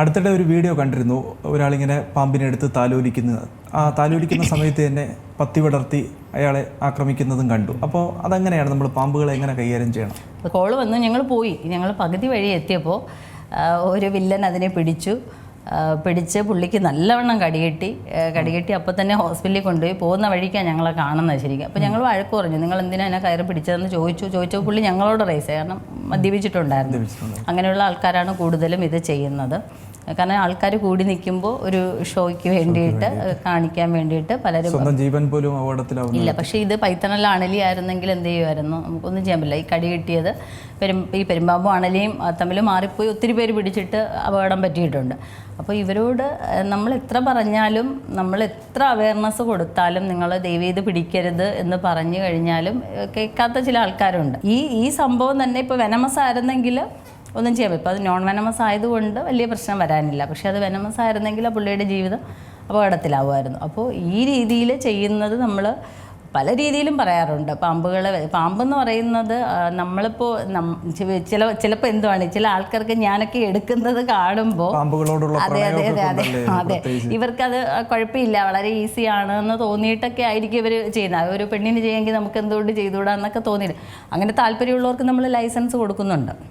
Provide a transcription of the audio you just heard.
അടുത്തിടെ ഒരു വീഡിയോ കണ്ടിരുന്നു. ഒരാളിങ്ങനെ പാമ്പിനെ എടുത്ത് താലോലിക്കുന്നത് ആ താലോലിക്കുന്ന സമയത്ത് തന്നെ പത്തി വിടർത്തി അയാളെ ആക്രമിക്കുന്നതും കണ്ടു. അപ്പോൾ അതെങ്ങനെയാണ് നമ്മൾ പാമ്പുകളെ എങ്ങനെ കൈകാര്യം ചെയ്യണം? കോൾ വന്ന് ഞങ്ങൾ പോയി. ഞങ്ങൾ പകുതി വഴി എത്തിയപ്പോൾ ഒരു വില്ലൻ അതിനെ പിടിച്ചു. പിടിച്ച് പുള്ളിക്ക് നല്ലവണ്ണം കടികെട്ടി കടികെട്ടി അപ്പോൾ തന്നെ ഹോസ്പിറ്റലിൽ കൊണ്ടുപോയി. പോകുന്ന വഴിക്കാണ് ഞങ്ങളെ കാണുന്നത് ശരിക്കും. അപ്പോൾ ഞങ്ങൾ വഴക്ക് പറഞ്ഞു നിങ്ങൾ എന്തിനാ എന്നെ കയറി പിടിച്ചതെന്ന് ചോദിച്ചു. ചോദിച്ചപ്പോൾ പുള്ളി ഞങ്ങളോട് റേസ് കാരണം മദ്യപിച്ചിട്ടുണ്ടായിരുന്നു. അങ്ങനെയുള്ള ആൾക്കാരാണ് കൂടുതലും ഇത് ചെയ്യുന്നത്. കാരണം ആൾക്കാർ കൂടി നിൽക്കുമ്പോൾ ഒരു ഷോയ്ക്ക് വേണ്ടിയിട്ട് കാണിക്കാൻ വേണ്ടിയിട്ട് പലരും ജീവൻ പോലും അപകടത്തിലാവും ഇല്ല പക്ഷേ ഇത് പൈത്തണല്ല അണലി ആയിരുന്നെങ്കിൽ എന്ത് ചെയ്യുമായിരുന്നു? നമുക്കൊന്നും ചെയ്യാൻ പറ്റില്ല. ഈ കടി കിട്ടിയത് പെരും ഈ പെരുമ്പാമ്പും അണലിയും തമ്മിൽ മാറിപ്പോയി ഒത്തിരി പേര് പിടിച്ചിട്ട് അപകടം പറ്റിയിട്ടുണ്ട്. അപ്പോൾ ഇവരോട് നമ്മൾ എത്ര പറഞ്ഞാലും നമ്മൾ എത്ര അവയർനെസ് കൊടുത്താലും നിങ്ങൾ ദയവ് ചെയ്ത് പിടിക്കരുത് എന്ന് പറഞ്ഞു കഴിഞ്ഞാലും കേൾക്കാത്ത ചില ആൾക്കാരുണ്ട്. ഈ ഈ സംഭവം തന്നെ ഇപ്പോൾ വെനമസ് ആയിരുന്നെങ്കിൽ ഒന്നും ചെയ്യാൻ പറ്റും അത് നോൺ വെനമസ് ആയതുകൊണ്ട് വലിയ പ്രശ്നം വരാനില്ല. പക്ഷേ അത് വെനമസ് ആയിരുന്നെങ്കിൽ ആ പുള്ളിയുടെ ജീവിതം അപകടത്തിലാവുമായിരുന്നു. അപ്പോൾ ഈ രീതിയിൽ ചെയ്യുന്നത് നമ്മൾ പല രീതിയിലും പറയാറുണ്ട്. പാമ്പുകളെ പാമ്പെന്ന് പറയുന്നത് നമ്മളിപ്പോൾ ചില ചിലപ്പോൾ എന്തുവാണ് ചില ആൾക്കാർക്ക് ഞാനൊക്കെ എടുക്കുന്നത് കാണുമ്പോൾ അതെ അതെ അതെ അതെ അതെ. ഇവർക്കത് കുഴപ്പമില്ല. വളരെ ഈസി ആണ് എന്ന് തോന്നിയിട്ടൊക്കെ ആയിരിക്കും ഇവർ ചെയ്യുന്നത്. ഒരു പെണ്ണിന് ചെയ്യുമെങ്കിൽ നമുക്ക് എന്തുകൊണ്ട് ചെയ്തുകൂടാ എന്നൊക്കെ തോന്നിയിട്ട് അങ്ങനെ താല്പര്യമുള്ളവർക്ക് നമ്മൾ ലൈസൻസ് കൊടുക്കുന്നുണ്ട്.